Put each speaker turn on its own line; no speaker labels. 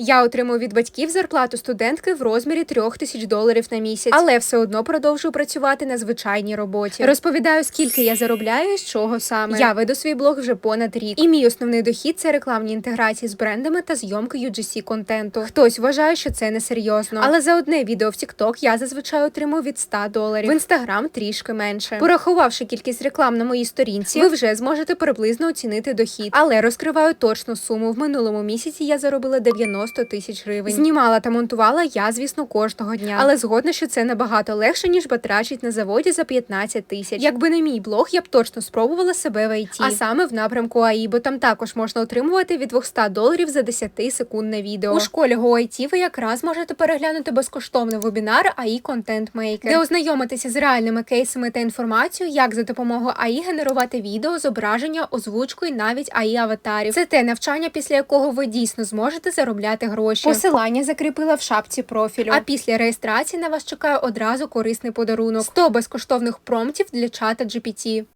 Я отримую від батьків зарплату студентки в розмірі трьох тисяч доларів на місяць, але все одно продовжую працювати на звичайній роботі. Розповідаю, скільки я заробляю і з чого саме. Я веду свій блог вже понад рік. І мій основний дохід це рекламні інтеграції з брендами та зйомки UGC контенту. Хтось вважає, що це несерйозно. Але за одне відео в TikTok я зазвичай отримую від 100 доларів. В Instagram трішки менше. Порахувавши кількість реклам на моїй сторінці, ви вже зможете приблизно оцінити дохід. Але розкриваю точну суму. В минулому місяці я заробила 90 тисяч гривень. Знімала та монтувала я, звісно, кожного дня. Але згодна, що це набагато легше, ніж батрачить на заводі за 15 тисяч. Якби не мій блог, я б точно спробувала себе в ІТ. А саме в напрямку АІ, бо там також можна отримувати від 200 доларів за 10 секундне відео. У школі GoIT ви якраз можете переглянути безкоштовний вебінар АІ Content Maker, де ознайомитися з реальними кейсами та інформацією, як за допомогою АІ генерувати відео, зображення, озвучку і навіть АІ аватарів. Це те навчання, після якого ви дійсно зможете заробляти гроші. Посилання закріпила в шапці профілю. А після реєстрації на вас чекає одразу корисний подарунок: 100 безкоштовних промптів для чата GPT.